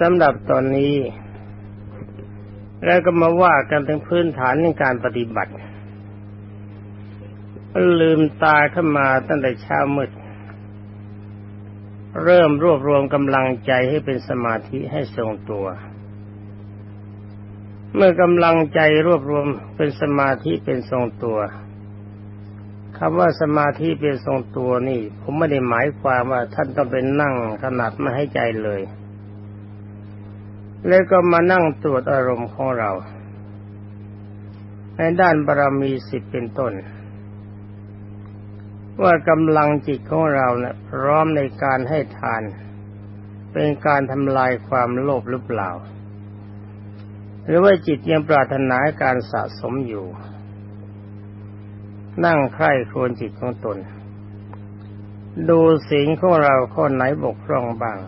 สำหรับตอนนี้แล้วก็มาว่ากันถึงพื้นฐานในการปฏิบัติ ลืมตาขึ้นมาตั้งแต่เช้ามืด เริ่มรวบรวมกำลังใจให้เป็นสมาธิให้ทรงตัว เมื่อกำลังใจรวบรวมเป็นสมาธิเป็นทรงตัวคำว่าสมาธิเป็นทรงตัวนี่ ผมไม่ได้หมายความว่าท่านต้องเป็นนั่งขนาดไม่ให้ใจเลย แล้วก็มานั่งตรวจอารมณ์ของเรา ในด้านบารมีสิบเป็นต้น ว่ากำลังจิตของเราเนะี่ยพร้อมในการให้ทาน เป็นการทำลายความโลภหรือเปล่า หรือว่าจิตยังปรารถนาการสะสมอยู่ นั่งใคร่ครวญจิตของตน ดูสิ่งของเราข้อไหนบกพร่องบ้าง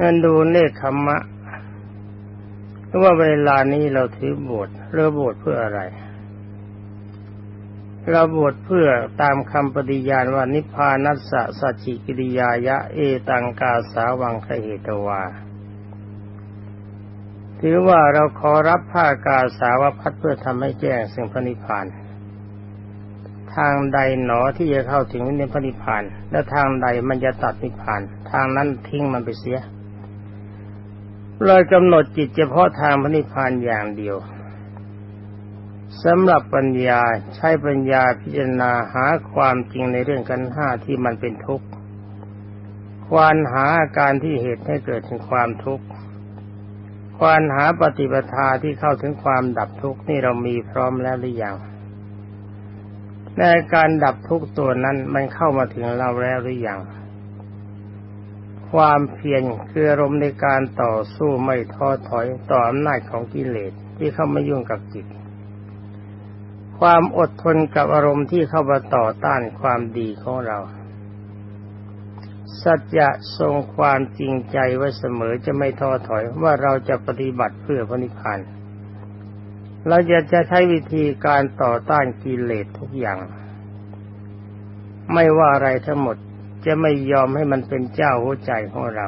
นั่นดูเนคขมะว่าเวลานี้เราถือบวชเรือบวชเพื่ออะไร เราบวชเพื่อตามคำปฏิญาณว่านิพพานัสสะสัจจิกิริยายะ เอตังกาสาวังคเหตวา ถือว่าเราขอรับผ้ากาสาวพัดเพื่อทำให้แจ้งสิ่งพระนิพพาน ทางใดหนอที่จะเข้าถึงนิพพานและทางใดมันจะตัดนิพพาน ทางนั้นทิ้งมันไปเสีย เลยกำหนดจิตเฉพาะทางพระนิพพานอย่างเดียวสำหรับปัญญาใช้ปัญญาพิจารณาหาความจริงในเรื่องกันห้าที่มันเป็นทุกข์ ควานหาอาการที่เหตุให้เกิดถึงความทุกข์ ควานหาปฏิปทาที่เข้าถึงความดับทุกข์นี่เรามีพร้อมแล้วหรือยังในการดับทุกข์ตัวนั้นมันเข้ามาถึงเราแล้วหรือยัง ความเพียรคืออารมณ์ในการต่อสู้ไม่ท้อถอยต่ออำนาจของกิเลสที่เข้ามายุ่งกับจิต ความอดทนกับอารมณ์ที่เข้ามาต่อต้านความดีของเรา สัจจะทรงความจริงใจไว้เสมอจะไม่ท้อถอยว่าเราจะปฏิบัติเพื่อพระนิพพานเราจะจะใช้วิธีการต่อต้านกิเลสทุกอย่าง ไม่ว่าอะไรทั้งหมด จะไม่ยอมให้มันเป็นเจ้าหัวใจของเรา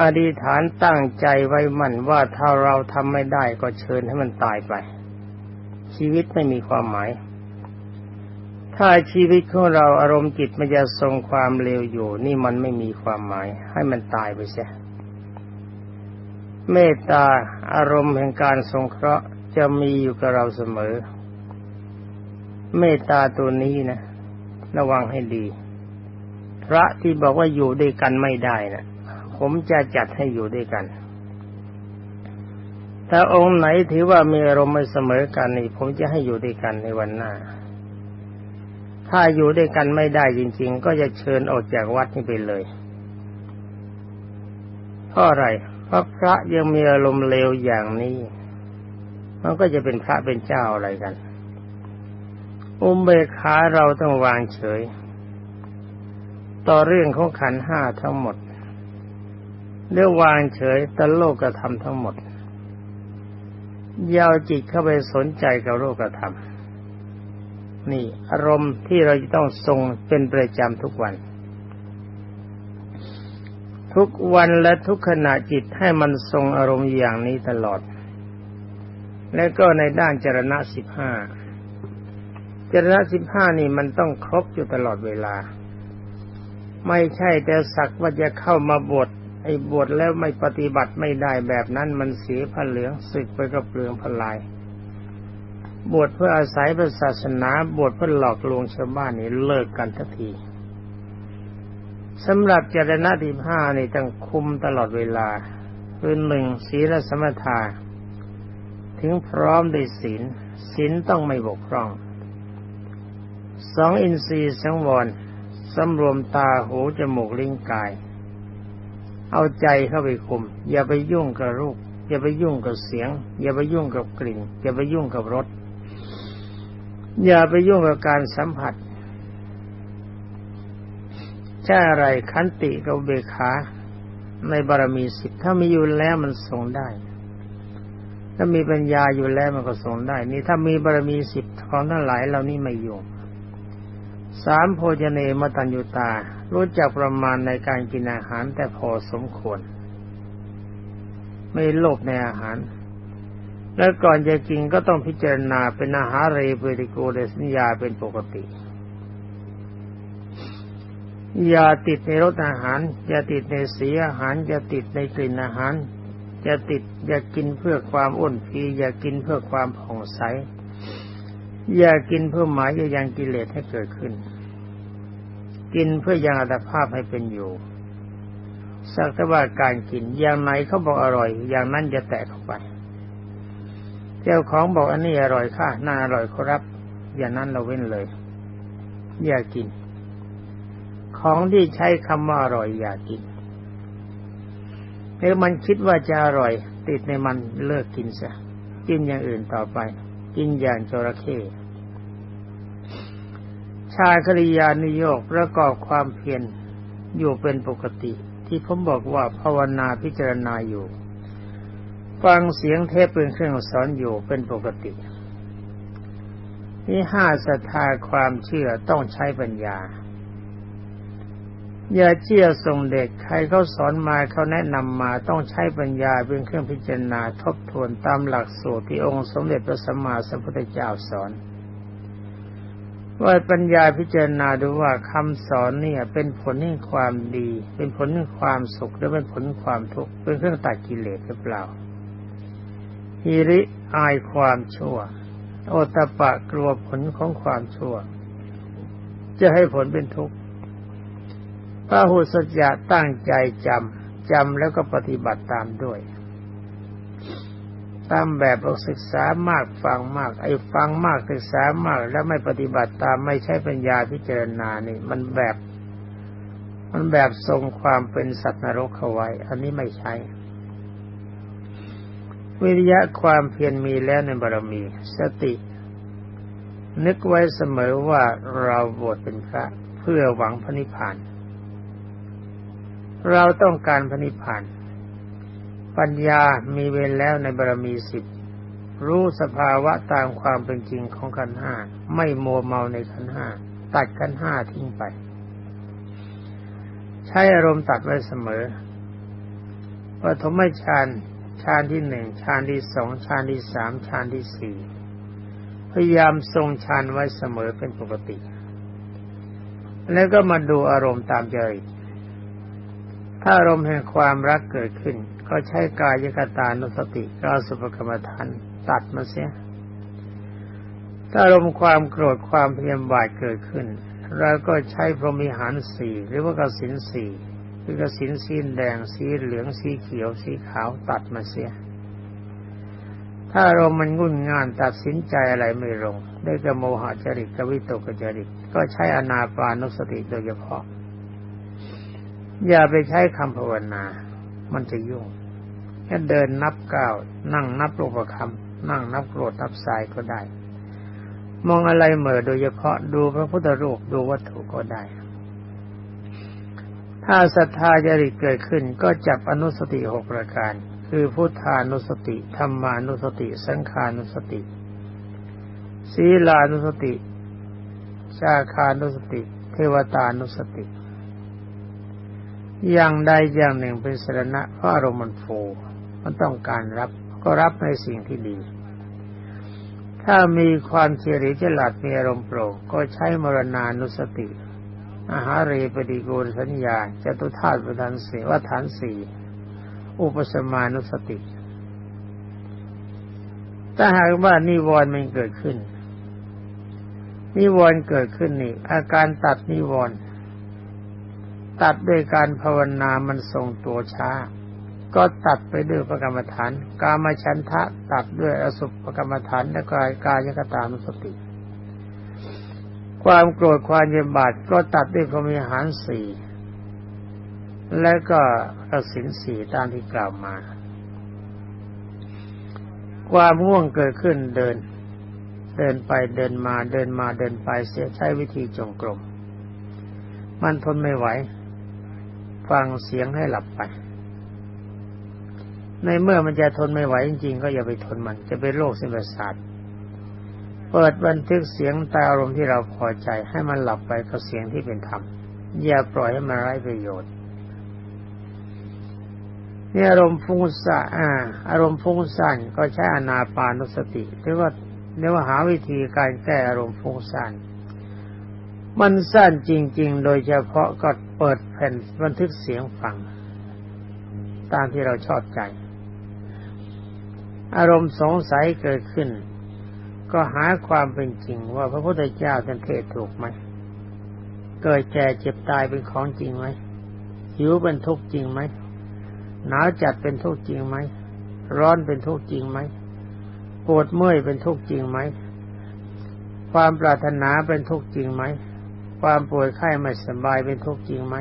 อธิฐานตั้งใจไว้มั่นว่าถ้าเราทำไม่ได้ก็เชิญให้มันตายไป ชีวิตไม่มีความหมาย ถ้าชีวิตของเราอารมณ์จิตมันจะทรงความเลวอยู่ นี่มันไม่มีความหมาย ให้มันตายไปเสียเมตตาอารมณ์แห่งการสงเคราะห์จะมีอยู่กับเราเสมอ เมตตาตัวนี้นะ ระวังให้ดี พระที่บอกว่าอยู่ด้วยกันไม่ได้นะผมจะจัดให้อยู่ด้วยกัน ถ้าองค์ไหนถือว่ามีอารมณ์ไม่เสมอกันนี่ ผมจะให้อยู่ด้วยกันในวันหน้า ถ้าอยู่ด้วยกันไม่ได้จริง ๆ ก็จะเชิญออกจากวัดนี้ไปเลยเพราะอะไรเพราะพระยังมีอารมณ์เลวอย่างนี้ มันก็จะเป็นพระเป็นเจ้าอะไรกัน อุเบกขาเราต้องวางเฉย ต่อเรื่องของขันห้าทั้งหมดเรื่องวางเฉยต่อโลกธรรมทั้งหมดยาวจิตเข้าไปสนใจกับโลกธรรม นี่ อารมณ์ที่เราจะต้องทรงเป็นประจำทุกวัน ทุกวันและทุกขณะจิตให้มันทรงอารมณ์อย่างนี้ตลอด และก็ในด้านจรณะสิบห้าจรณะสิบห้านี่มันต้องครบอยู่ตลอดเวลา ไม่ใช่แต่สักว่าจะเข้ามาบวชไอ้บวชแล้วไม่ปฏิบัติไม่ได้แบบนั้นมันเสียผ้าเหลืองสึกไปกับเปลืองพลาย บวชเพื่ออาศัยพระศาสนาบวชเพื่อหลอกลวงชาวบ้านนี่เลิกกันทันทีสำหรับเจรณะที่ห้านี่ต้องคุมตลอดเวลาคือหนึ่งศีลสมถาถึงพร้อมด้วยศีลศีลต้องไม่บกพร่องสองอินทรีย์สังวร สำรวมตาหูจมูกลิ้นกาย เอาใจเข้าไปคุม อย่าไปยุ่งกับรูป อย่าไปยุ่งกับเสียง อย่าไปยุ่งกับกลิ่น อย่าไปยุ่งกับรสอย่าไปยุ่งกับการสัมผัสใช่อะไรขันติกับเบขา ในบารมีสิบถ้ามีอยู่แล้วมันทรงได้ ถ้ามีปัญญาอยู่แล้วมันก็ทรงได้ นี่ถ้ามีบารมีสิบของทั้งหลายเรานี่ไม่อยุ่ สามโภชเนมตัญญุตา รู้จักประมาณในการกินอาหารแต่พอสมควร ไม่โลภในอาหาร และก่อนจะกินก็ต้องพิจารณาเป็นอาหารเรเปริโกเดสัญญาเป็นปกติอย่าติดในรสอาหาร อย่าติดในสีอาหาร อย่าติดในกลิ่นอาหาร อย่าติดอย่ากินเพื่อความอ้วนพีอย่ากินเพื่อความผ่องใส อย่ากินเพื่อหมายจะยังกิเลสให้เกิดขึ้น กินเพื่อยังอัตภาพให้เป็นอยู่สักแต่ว่าการกินอย่างไหนเขาบอกอร่อย อย่างนั้นจะแตะเข้าไป เจ้าของบอกอันนี้อร่อยค่ะน่าอร่อยครับ อย่างนั้นเราเว้นเลย อย่ากิน ของที่ใช้คำว่าอร่อย อย่ากินถ้ามันคิดว่าจะอร่อย ติดในมันเลิกกินซะกินอย่างอื่นต่อไป กินอย่างจระเข้ ชาคริยานุโยกประกอบความเพียรอยู่เป็นปกติ ที่ผมบอกว่าภาวนาพิจารณาอยู่ ฟังเสียงเทพเป็นเครื่องสอนอยู่เป็นปกตินี่ห้าศรัทธาความเชื่อต้องใช้ปัญญา อย่าเชื่อส่งเด็กใครเขาสอนมาเขาแนะนำมาต้องใช้ปัญญาเป็นเครื่องพิจารณาทบทวนตามหลักสูตรที่องค์สมเด็จพระสัมมาสัมพุทธเจ้าสอน ว่าปัญญาพิจารณาดูว่าคำสอนเนี่ย เป็นผลแห่งความดี เป็นผลแห่งความสุขหรือเป็นผลความทุกข์เป็นเครื่องตัดกิเลสหรือเปล่าฮิริอายความชั่ว โอตปะกลัวผลของความชั่ว จะให้ผลเป็นทุกข์พระหุสจะตั้งใจจำจำแล้วก็ปฏิบัติตามด้วย ตามแบบศึกษามากฟังมาก ไอ้ฟังมากศึกษามาก แล้วไม่ปฏิบัติตามไม่ใช่ปัญญาพิจารณานี่ มันแบบ มันแบบทรงความเป็นสัตว์นรกเข้าไว้ อันนี้ไม่ใช่วิริยะความเพียรมีแล้วในบารมี สติ นึกไว้เสมอว่าเราบวชเป็นพระ เพื่อหวังพระนิพพาน เราต้องการพระนิพพาน ปัญญามีเวรแล้วในบารมีสิบรู้สภาวะตามความเป็นจริงของขันห้าไม่มัวเมาในขันห้าตัดขันห้าทิ้งไป ใช้อารมณ์ตัดไว้เสมอปฐมฌานฌานที่หนึ่งฌานที่สองฌานที่สามฌานที่สี่พยายามทรงฌานไว้เสมอเป็นปกติ แล้วก็มาดูอารมณ์ตามใจถ้าอารมณ์แห่งความรักเกิดขึ้น ก็ใช้กายกตานุสติกาสุภกรรมฐานตัดมาเสีย ถ้าอารมณ์ความโกรธความพยาบาทเกิดขึ้นเราก็ใช้พรหมิหารสี่หรือว่ากสินสี่คือกสินสีแดงสีเหลืองสีเขียวสีขาวตัดมาเสีย ถ้าเรามันงุ่นง่านตัดสินใจอะไรไม่ลงได้กโมหจริตกวิตกจริตก็ใช้อนาปานุสติโดยเฉพาะ อย่าไปใช้คำภาวนา มันจะยุ่งแค่เดินนับก้าวนั่งนับรูปคำนั่งนับโกรธนับสายก็ได้ มองอะไรเหม่อโดยเฉพาะดูพระพุทธรูปดูวัตถุก็ได้ ถ้าศรัทธาจริตเกิดขึ้นก็จับอนุสติหกประการ คือพุทธานุสติธรรมานุสติ สังขานุสติศีลานุสติชาคานุสติ เทวตานุสติ อย่างใดอย่างหนึ่งเป็นสรณะเพราะอารมณ์มันโฟมันต้องการรับก็รับในสิ่งที่ดี ถ้ามีความเฉลียวฉลาดมีอารมณ์โปร่งก็ใช้มรณานุสติอาหารเรปฏิกูลสัญญาจตุธาตุประธานสี่วัฏฐานสี่อุปสมานุสติ ถ้าหากว่านิวรณ์มันเกิดขึ้น นิวรณ์เกิดขึ้นนี่อาการตัดนิวรณ์ ตัดด้วยการภาวนามันทรงตัวช้า ก็ตัดไปด้วยประกรรมฐาน กามฉันทะตัดด้วยอสุภกรรมฐานและกายกายกตานุสติ ความโกรธความเย็นบาดก็ตัดด้วยพรมิหารสี่และก็กสินสี่ตามที่กล่าวมา ความง่วงเกิดขึ้นเดิน เดินไปเดินมาเดินมาเดินไปเสียใช้วิธีจงกรมมันทนไม่ไหว ฟังเสียงให้หลับไป ในเมื่อมันจะทนไม่ไหวจริงๆ ก็อย่าไปทนมัน จะเป็นโรคเส้นประสาทเปิดบันทึกเสียงตาอารมณ์ที่เราพอใจ ให้มันหลับไปกับเสียงที่เป็นธรรม อย่าปล่อยให้มันไร้ประโยชน์นี่อารมณ์ฟุ้งซ่านอ่าอารมณ์ฟุ้งซ่านก็ใช้อนาปานุสติหรือว่าเรียกว่าหาวิธีการแก้อารมณ์ฟุ้งซ่าน มันสั้นจริง ๆ โดยเฉพาะก็เปิดแผ่นบันทึกเสียงฟัง ตามที่เราชอบใจ อารมณ์สงสัยเกิดขึ้น ก็หาความเป็นจริงว่าพระพุทธเจ้าท่านเทศถูกไหม เกิดแก่เจ็บตายเป็นของจริงไหมหิวเป็นทุกข์จริงไหมหนาวจัดเป็นทุกข์จริงไหมร้อนเป็นทุกข์จริงไหมปวดเมื่อยเป็นทุกข์จริงไหมความปรารถนาเป็นทุกข์จริงไหม ความป่วยไข้ไม่สบายเป็นทุกข์จริงไหม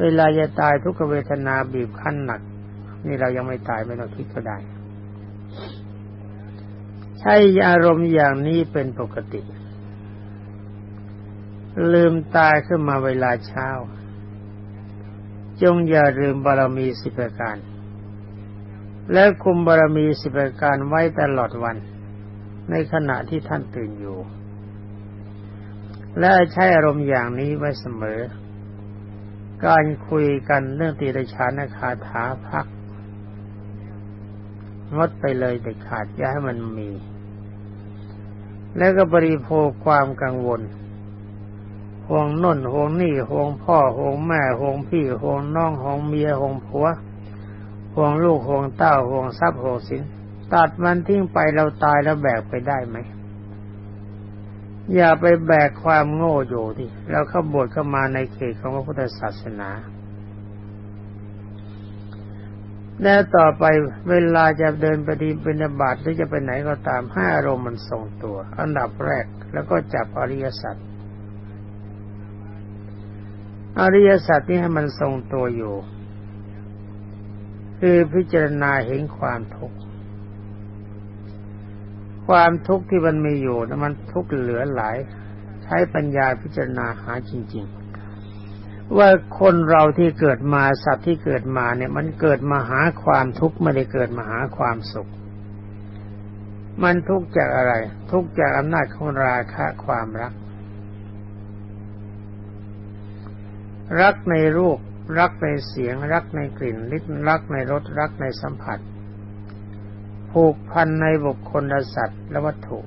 เวลาจะตายทุกขเวทนาบีบคั้นหนัก นี่เรายังไม่ตายไม่ต้องคิดก็ได้ ใช้อารมณ์อย่างนี้เป็นปกติ ลืมตายขึ้นมาเวลาเช้า จงอย่าลืมบารมีสิบประการ และคุมบารมีสิบประการไว้ตลอดวัน ในขณะที่ท่านตื่นอยู่ และใช้อารมณ์อย่างนี้ไว้เสมอ การคุยกันเรื่องตีรชานคาถาพัก งดไปเลยเด็ดขาดอย่าให้มันมี แล้วก็บริโภคความกังวลห่วงน่นห่วงนี่ห่วงพ่อห่วงแม่ห่วงพี่ห่วงน้องห่วงเมียห่วงผัวห่วงลูกห่วงเต้าห่วงทรัพย์ห่วงสินตัดมันทิ้งไปเราตายแล้วแบกไปได้ไหม อย่าไปแบกความโง่อยู่ที่เราเข้าบวชเข้ามาในเขตของพระพุทธศาสนาแล้วต่อไปเวลาจะเดินปดีเป็นบาตหรือจะไปไหนก็ตามให้อารมณ์มันทรงตัว อันดับแรกแล้วก็จับอริยสัจอริยสัจนี้ให้มันทรงตัวอยู่ คือพิจารณาเห็นความทุกข์ ความทุกข์ที่มันมีอยู่นะมันทุกข์เหลือหลาย ใช้ปัญญาพิจารณาหาจริง ๆ ว่าคนเราที่เกิดมาสัตว์ที่เกิดมาเนี่ย มันเกิดมาหาความทุกข์ไม่ได้เกิดมาหาความสุข มันทุกข์จากอะไร ทุกข์จากอำนาจของราคะความรัก รักในรูป รักในเสียง รักในกลิ่นลิ้นรักในรสรักในสัมผัส ผูกพันในบุคคลและสัตว์และวัตถุ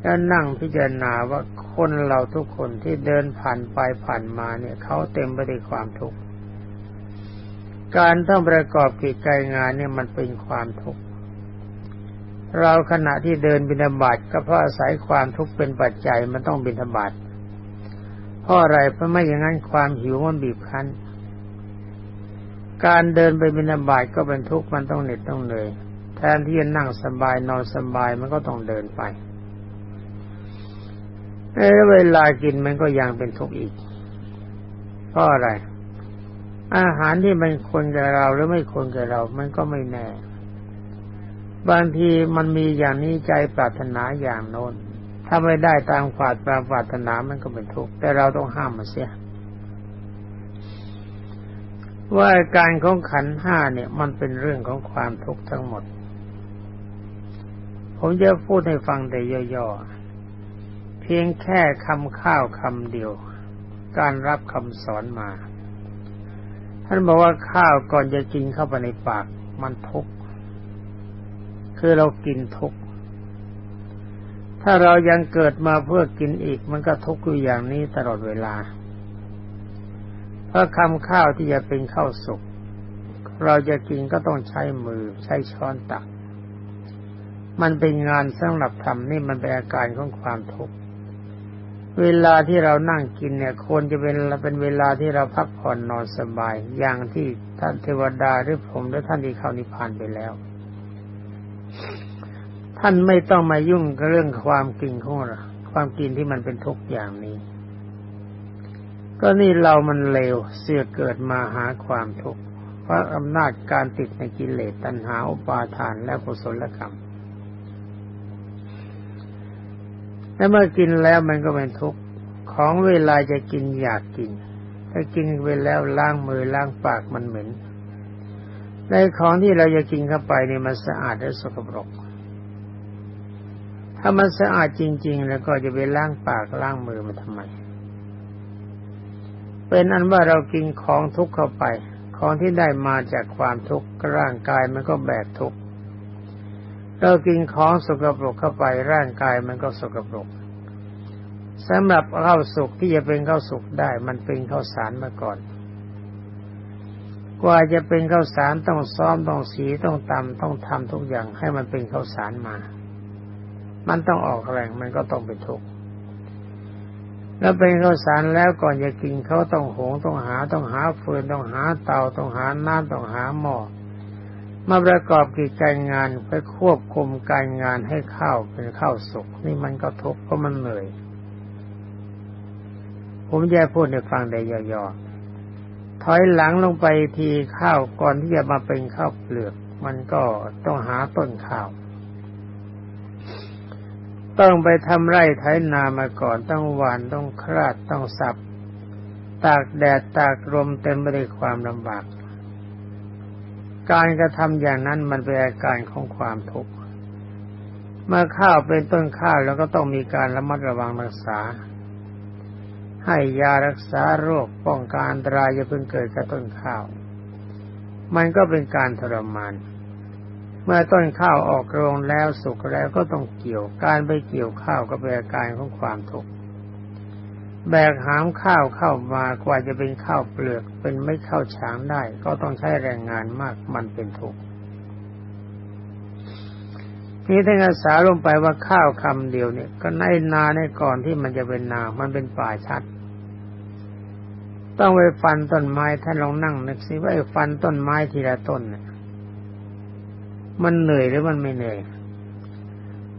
แล้วนั่งพิจารณาว่าคนเราทุกคนที่เดินผ่านไปผ่านมาเนี่ยเขาเต็มไปด้วยความทุกข์ การต้องประกอบกิจการงานเนี่ยมันเป็นความทุกข์ เราขณะที่เดินบิณฑบาตก็เพราะอาศัยความทุกข์เป็นปัจจัยมันต้องบิณฑบาตเพราะอะไรเพราะไม่อย่างนั้นความหิวมันบีบคั้น การเดินไปบินาบาตก็เป็นทุกข์มันต้องเหน็ดต้องเหนื่อยแทนที่จะนั่งสบายนอนสบายมันก็ต้องเดินไปเวลากินมันก็ยังเป็นทุกข์อีกเพราะอะไร อาหารที่มันคนกับเราหรือไม่คนกับเรา มันก็ไม่แน่ บางทีมันมีอย่างนี้ใจปรารถนาอย่างโน้นถ้าไม่ได้ตามความปรารถนามันก็เป็นทุกข์แต่เราต้องห้ามมันเสีย ว่าการของขันห้าเนี่ยมันเป็นเรื่องของความทุกข์ทั้งหมด ผมจะพูดให้ฟังแต่ย่อๆ เพียงแค่คำข้าวคำเดียว การรับคำสอนมา ท่านบอกว่าข้าวก่อนจะกินเข้าไปในปาก มันทุกข์ คือเรากินทุกข์ ถ้าเรายังเกิดมาเพื่อกินอีก มันก็ทุกข์อยู่อย่างนี้ตลอดเวลา เพราะคำข้าวที่จะเป็นข้าวสุกเราจะกินก็ต้องใช้มือใช้ช้อนตัก มันเป็นงานสำหรับทำนี่มันเป็นอาการของความทุกข์เวลาที่เรานั่งกินเนี่ยควรจะเป็นเป็นเวลาที่เราพักผ่อนนอนสบาย อย่างที่ท่านเทวดาหรือผมหรือท่านที่เข้านิพพานไปแล้ว ท่านไม่ต้องมายุ่งกับเรื่องความกินของเราความกินที่มันเป็นทุกอย่างนี้ ก็นี่เรามันเลวเสือเกิดมาหาความทุกข์เพราะอำนาจการติดในกิเลสตัณหาอุปาทานและกุศลกรรมและเมื่อกินแล้วมันก็เป็นทุกข์ของเวลาจะกินอยากกิน ถ้ากินไปแล้วล้างมือล้างปากมันเหม็นในของที่เราจะกินเข้าไปนี่มันสะอาดและสกปรก ถ้ามันสะอาดจริง ๆ แล้วก็จะไปล้างปากล้างมือมันทำไม เป็นอันว่าเรากินของทุกข์เข้าไป ของที่ได้มาจากความทุกข์ร่างกายมันก็แบกทุกข์เรากินของสกปรกเข้าไปร่างกายมันก็สกปรกสำหรับข้าวสุกที่จะเป็นข้าวสุกได้ มันเป็นข้าวสารมาก่อน กว่าจะเป็นข้าวสารต้องซ้อมต้องสีต้องตำต้องทำทุกอย่างให้มันเป็นข้าวสารมา มันต้องออกแรงมันก็ต้องเป็นทุกข์ แล้วเป็นข้าวสารแล้วก่อนจะกินเขาต้องหงต้องหาต้องหาฟืนต้องหาเตาต้องหาน้ำต้องหาหม้อมาประกอบกิจการงานไปควบคุมการงานให้ข้าวเป็นข้าวสุกนี่มันก็ทุกข์เพราะมันเหนื่อยผมจะพูดในฟังได้ย่อๆถอยหลังลงไปทีข้าวก่อนที่จะมาเป็นข้าวเปลือก มันก็ต้องหาต้นข้าว ต้องไปทำไร่ไถนามาก่อนต้องหวานต้องคราดต้องสับ ตากแดดตากลมเต็มไปด้วยความลำบาก การกระทำอย่างนั้นมันเป็นอาการของความทุกข์เมื่อข้าวเป็นต้นข้าวแล้วก็ต้องมีการระมัดระวังรักษา ให้ยารักษาโรคป้องกันอันตรายจะเพิ่งเกิดกับต้นข้าว มันก็เป็นการทรมาน เมื่อต้นข้าวออกโรงแล้วสุกแล้วก็ต้องเกี่ยวการไปเกี่ยวข้าวก็เป็นอาการของความทุกข์แบกหามข้าวเข้ามากว่าจะเป็นข้าวเปลือกเป็นไม่ข้าวฉางได้ ก็ต้องใช้แรงงานมากมันเป็นทุกข์นี่ถ้านอาสาลงไปว่าข้าวคำเดียวเนี่ย ก็ในนาในก่อนที่มันจะเป็นนา มันเป็นป่าชัด ต้องไปฟันต้นไม้ท่านลองนั่งนึกสิว่าไอ้ฟันต้นไม้ทีละต้นเนี่ย มันเหนื่อยหรือมันไม่เหนื่อย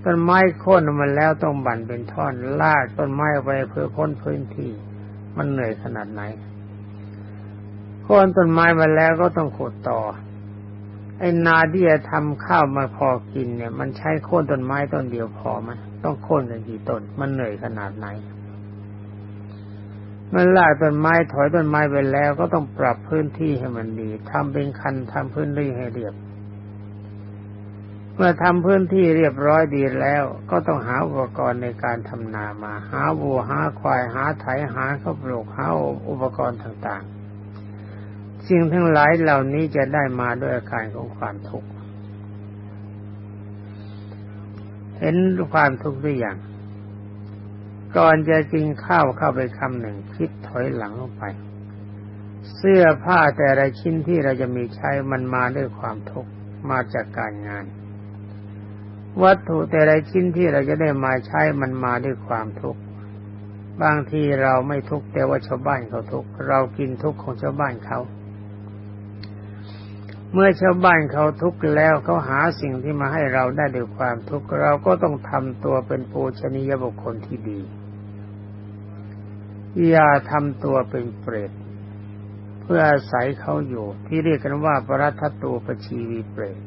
ต้นไม้โค่นมันแล้วต้องบั่นเป็นท่อนลากต้นไม้ไปเพื่อพ้นพื้นที่ มันเหนื่อยขนาดไหนโค่นต้นไม้มาแล้วก็ต้องขุดต่อ ไอ้นาที่จะทำข้าวมาพอกินเนี่ย มันใช้โค่นต้นไม้ต้นเดียวพอไหมต้องโค่นกันกี่ต้น มันเหนื่อยขนาดไหนมันลากต้นไม้ถอยต้นไม้ไปแล้วก็ต้องปรับพื้นที่ให้มันดีทำเป็นคันทำพื้นที่ให้เรียบ เมื่อทำพื้นที่เรียบร้อยดีแล้ว ก็ต้องหาอุปกรณ์ในการทำนามา หาวัวหาควายหาไถหาข้าวปลูกหาอุปกรณ์ต่างๆ สิ่งทั้งหลายเหล่านี้จะได้มาด้วยอาการของความทุกข์เห็นความทุกข์หรือยังก่อนจะกินข้าวเข้าไปคำหนึ่งคิดถอยหลังลงไป เสื้อผ้าแต่ละชิ้นที่เราจะมีใช้มันมาด้วยความทุกข์มาจากการงาน วัตถุแต่ละชิ้นที่เราจะได้มาใช้มันมาด้วยความทุกข์บางทีเราไม่ทุกข์แต่ว่าชาวบ้านเขาทุกข์เรากินทุกข์ของชาวบ้านเขา เมื่อชาวบ้านเขาทุกข์แล้วเขาหาสิ่งที่มาให้เราได้ด้วยความทุกข์เราก็ต้องทำตัวเป็นปูชนียบุคคลที่ดี อย่าทำตัวเป็นเปรตเพื่ออาศัยเขาอยู่ที่เรียกกันว่าปรัตตูปชีวีเปรต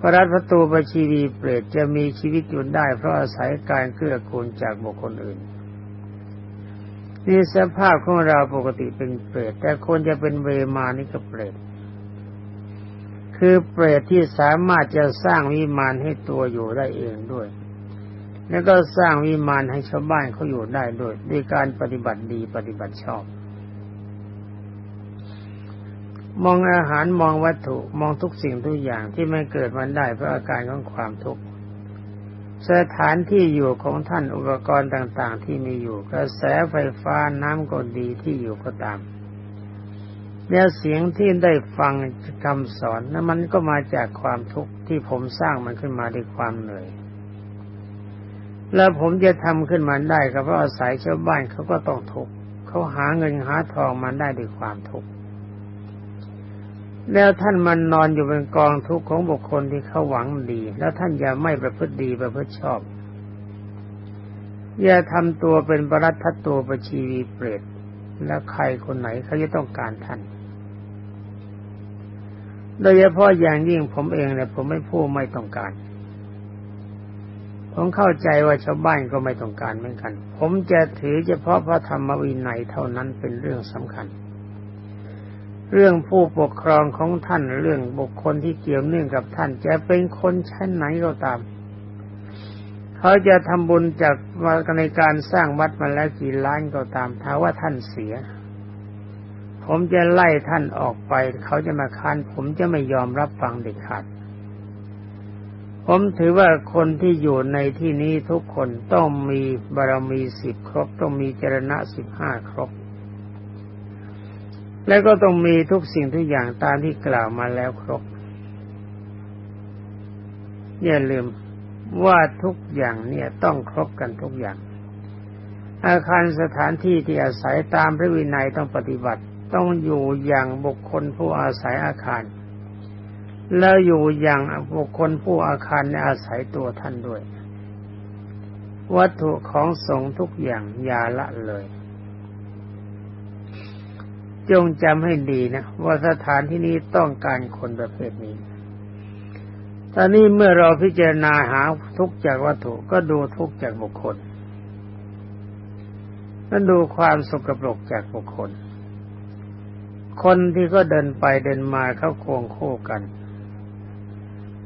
พระรัตประตูประชีวีเปรตจะมีชีวิตอยู่ได้ เพราะอาศัยการเกื้อกูลจากบุคคลอื่นนี่สภาพของเราปกติเป็นเปรต แต่คนจะเป็นเวมานี่ก็เปรต คือเปรตที่สามารถจะสร้างวิมานให้ตัวอยู่ได้เองด้วย แล้วก็สร้างวิมานให้ชาวบ้านเขาอยู่ได้ด้วยด้วยการปฏิบัติดีปฏิบัติชอบ มองอาหารมองวัตถุมองทุกสิ่งทุกอย่างที่ไม่เกิดมันได้เพราะอาการของความทุกข์สถานที่อยู่ของท่านอุปกรณ์ต่าง ๆ ที่มีอยู่กระแสไฟฟ้าน้ำก็ดีที่อยู่ก็ตามแล้วเสียงที่ได้ฟังคำสอนนั้นมันก็มาจากความทุกข์ที่ผมสร้างมันขึ้นมาด้วยความเหนื่อย แล้วผมจะทำขึ้นมาได้ก็เพราะอาศัยชาวบ้านเขาก็ต้องทุกข์เขาหาเงินหาทองมาได้ด้วยความทุกข์ แล้วท่านมันนอนอยู่เป็นกองทุกข์ของบุคคลที่เขาหวังดี แล้วท่านอย่าไม่ประพฤติดีประพฤติชอบ อย่าทำตัวเป็นปรัตทัตตัวประชีวีเปรตแล้วใครคนไหนเขาจะต้องการท่าน โดยเฉพาะอย่างยิ่งผมเองเนี่ยผมไม่พูดไม่ต้องการ ผมเข้าใจว่าชาวบ้านก็ไม่ต้องการเหมือนกัน ผมจะถือเฉพาะพระธรรมวินัยเท่านั้นเป็นเรื่องสำคัญ เรื่องผู้ปกครองของท่านเรื่องบุคคลที่เกี่ยวเนื่องกับท่าน จะเป็นคนชั้นไหนก็ตาม เขาจะทำบุญจากมาในการสร้างวัดมาแล้วกี่ล้านก็ตามถ้าว่าท่านเสีย ผมจะไล่ท่านออกไป เขาจะมาค้านผมจะไม่ยอมรับฟังเด็ดขาดผมถือว่าคนที่อยู่ในที่นี้ทุกคนต้องมีบารมีสิบครบ ต้องมีจรณะสิบห้าครบ และก็ต้องมีทุกสิ่งทุกอย่างตามที่กล่าวมาแล้วครบ อย่าลืมว่าทุกอย่างเนี่ยต้องครบกันทุกอย่าง อาคารสถานที่ที่อาศัยตามพระวินัยต้องปฏิบัติ ต้องอยู่อย่างบุคคลผู้อาศัยอาคาร แล้วอยู่อย่างบุคคลผู้อาคารในอาศัยตัวท่านด้วย วัตถุของสงฆ์ทุกอย่างอย่าละเลย จงจำให้ดีนะ ว่าสถานที่นี้ต้องการคนประเภทนี้ ตอนนี้เมื่อเราพิจารณาหาทุกจากวัตถุก็ดูทุกจากบุคคลแล้วดูความสกปรกจากบุคคล คนที่ก็เดินไปเดินมาเขาควงคู่กัน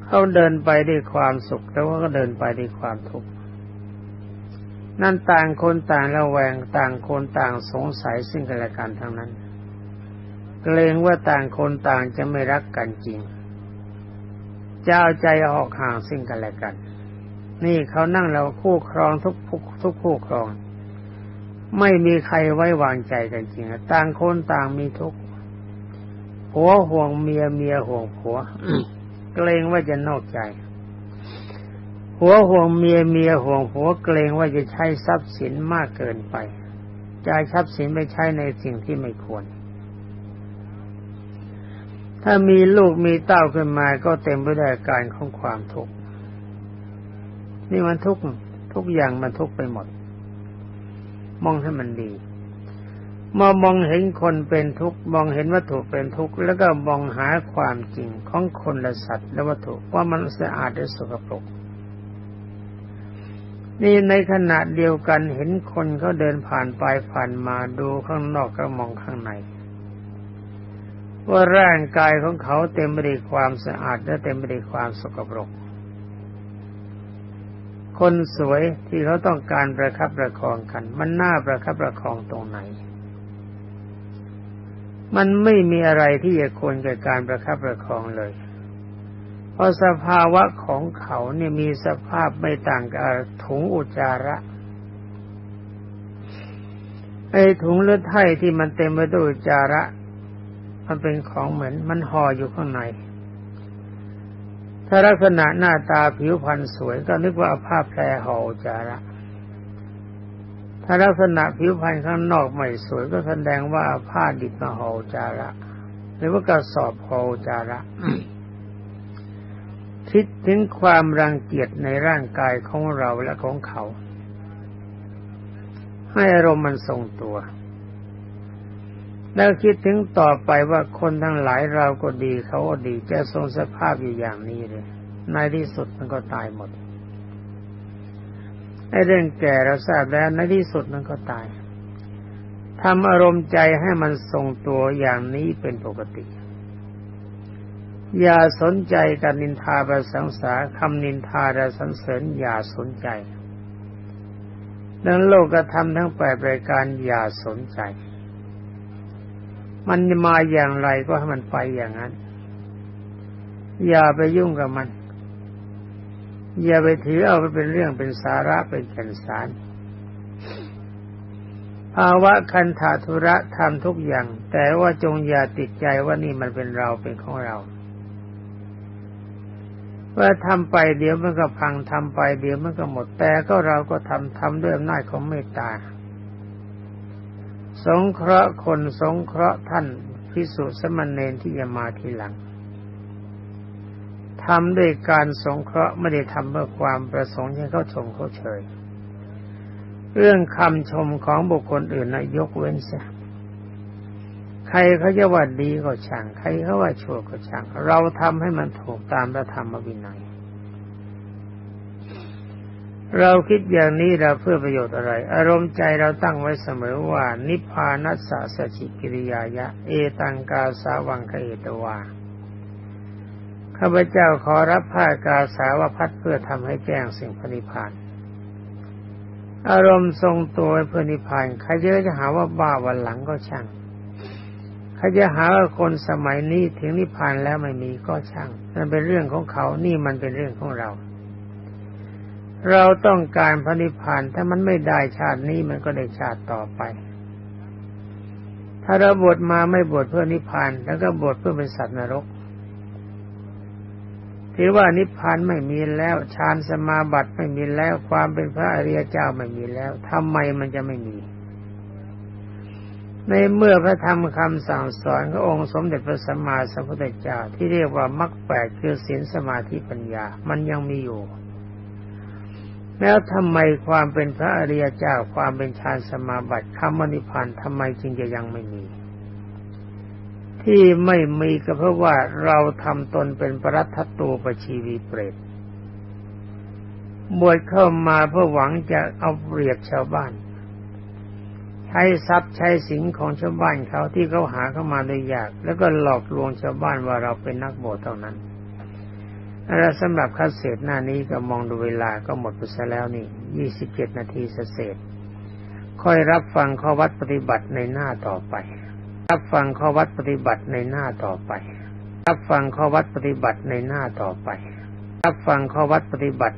เขาเดินไปด้วยความสุขแต่ว่าก็เดินไปด้วยความทุกข์นั่นต่างคนต่างระแวงต่างคนต่างสงสัยซึ่งกันและกันทั้งนั้น เกรงว่าต่างคนต่างจะไม่รักกันจริงจะเอาใจออกห่างซึ่งกันและกัน นี่เขานั่งเราคู่ครองทุกทุกคู่ครอง ไม่มีใครไว้วางใจกันจริงต่างคนต่างมีทุกข์ผัวห่วงเมียเมียห่วงผัวเกรงว่าจะนอกใจหัวห่วงเมียเมียห่วงหัวเกรงว่าจะใช้ทรัพย์สินมากเกินไปจ่ายทรัพย์สินไปใช้ในสิ่งที่ไม่ควร ถ้ามีลูกมีเต้าขึ้นมาก็เต็มไปด้วยการของความทุกข์นี่มันทุกข์ทุกอย่างมันทุกข์ไปหมด มองให้มันดีมามองเห็นคนเป็นทุกข์มองเห็นวัตถุเป็นทุกข์แล้วก็มองหาความจริงของคนและสัตว์และวัตถุว่ามันสะอาดหรือสกปรกนี่ในขณะเดียวกันเห็นคนเขาเดินผ่านไปผ่านมาดูข้างนอกก็มองข้างใน ว่าร่างกายของเขาเต็มไปด้วยความสะอาดและเต็มไปด้วยความสกปรก คนสวยที่เขาต้องการประคับประคองกัน มันน่าประคับประคองตรงไหน มันไม่มีอะไรที่จะควรแก่การประคับประคองเลย เพราะสภาวะของเขาเนี่ยมีสภาพไม่ต่างกับถุงอุจจาระไอ้ถุงเลือดไถ่ที่มันเต็มไปด้วยอุจจาระ มันเป็นของเหมือนมันห่ออยู่ข้างใน ถ้าลักษณะหน้าตาผิวพรรณสวยก็นึกว่าผ้าแพรห่อจาระ ถ้าลักษณะผิวพรรณข้างนอกไม่สวยก็แสดงว่าผ้าดิบมาห่อจาระ หรือว่ากระสอบห่อจจาระคิดถึงความรังเกียจในร่างกายของเราและของเขา ให้อารมณ์มันทรงตัว แล้วคิดถึงต่อไปว่าคนทั้งหลายเราก็ดีเขาก็ดีจะทรงสภาพอยู่อย่างนี้เลย ในที่สุดมันก็ตายหมดไอ้เรื่องแก่เราทราบแล้วในที่สุดมันก็ตายทำอารมณ์ใจให้มันทรงตัวอย่างนี้เป็นปกติ อย่าสนใจการนินทาประสังสาคำนินทาและสรรเสริญอย่าสนใจดังโลกธรรมทั้งแปดรายการอย่าสนใจ มันมาอย่างไรก็ให้มันไปอย่างนั้น อย่าไปยุ่งกับมัน อย่าไปถือเอาไปเป็นเรื่องเป็นสาระเป็นแก่นสารภาวะคันธาธุระทำทุกอย่าง แต่ว่าจงอย่าติดใจว่านี่มันเป็นเราเป็นของเราว่าทำไปเดี๋ยวมันก็พังทำไปเดี๋ยวมันก็หมดแต่ก็เราก็ทำทำด้วยอำนาจของเมตตา สงเคราะห์คนสงเคราะห์ท่านพิสุสมณเณรที่จะมาทีหลังทำด้วยการสงเคราะห์ไม่ได้ทำเพื่อความประสงค์ให้เขาชมเขาเฉย เรื่องคำชมของบุคคลอื่นนะยกเว้นเสียใครเขาจะว่าดีก็ช่าง ใครเขาว่าชั่วก็ช่าง เราทำให้มันถูกตามพระธรรมวินัย เราคิดอย่างนี้เราเพื่อประโยชน์อะไร อารมณ์ใจเราตั้งไว้เสมอว่า นิพพานัสสะสจิกิริยายะ เอตังกาสาวังคเอตวาข้าพเจ้าขอรับผ้ากาสาวพัดเพื่อทำให้แจ้งสิ่งพนิพานอารมณ์ทรงตัวเพื่อนิพพานใครจะจะหาว่าบ้าวันหลังก็ช่างใครจะหาว่าคนสมัยนี้ถึงนิพพานแล้วไม่มีก็ช่างนั่นเป็นเรื่องของเขานี่มันเป็นเรื่องของเรา เราต้องการพระนิพพานถ้ามันไม่ได้ชาตินี้มันก็ได้ชาติต่อไป ถ้าเราบวชมาไม่บวชเพื่อนิพพานแล้วก็บวชเพื่อเป็นสัตว์นรกถือว่านิพพานไม่มีแล้วฌานสมาบัติไม่มีแล้วความเป็นพระอริยเจ้าไม่มีแล้วทำไมมันจะไม่มี ในเมื่อพระธรรมคำสั่งสอนขององค์สมเด็จพระสัมมาสัมพุทธเจ้าที่เรียกว่ามรรคแปดคือศีลสมาธิปัญญา มันยังมีอยู่ แล้วทำไมความเป็นพระอริยเจ้าความเป็นฌานสมาบัติคำมนิพพานทำไมจึงจะยังไม่มี ที่ไม่มีก็เพราะว่าเราทำตนเป็นปรัตถตูปชีวีเปรตบวชเข้ามาเพื่อหวังจะเอาเปรียบชาวบ้าน ใช้ทรัพย์ใช้สินของชาวบ้านเขาที่เขาหาเข้ามาโดยยาก แล้วก็หลอกลวงชาวบ้านว่าเราเป็นนักบวชเท่านั้น และสำหรับคัดเศษหน้านี้ก็มองดูเวลาก็หมดไปซะแล้วนี่ยี่สิบเจ็ดนาทีเศษ ค่อยรับฟังข้อวัดปฏิบัติในหน้าต่อไป รับฟังข้อวัดปฏิบัติในหน้าต่อไป รับฟังข้อวัดปฏิบัติในหน้าต่อไป รับฟังข้อวัดปฏิบัติ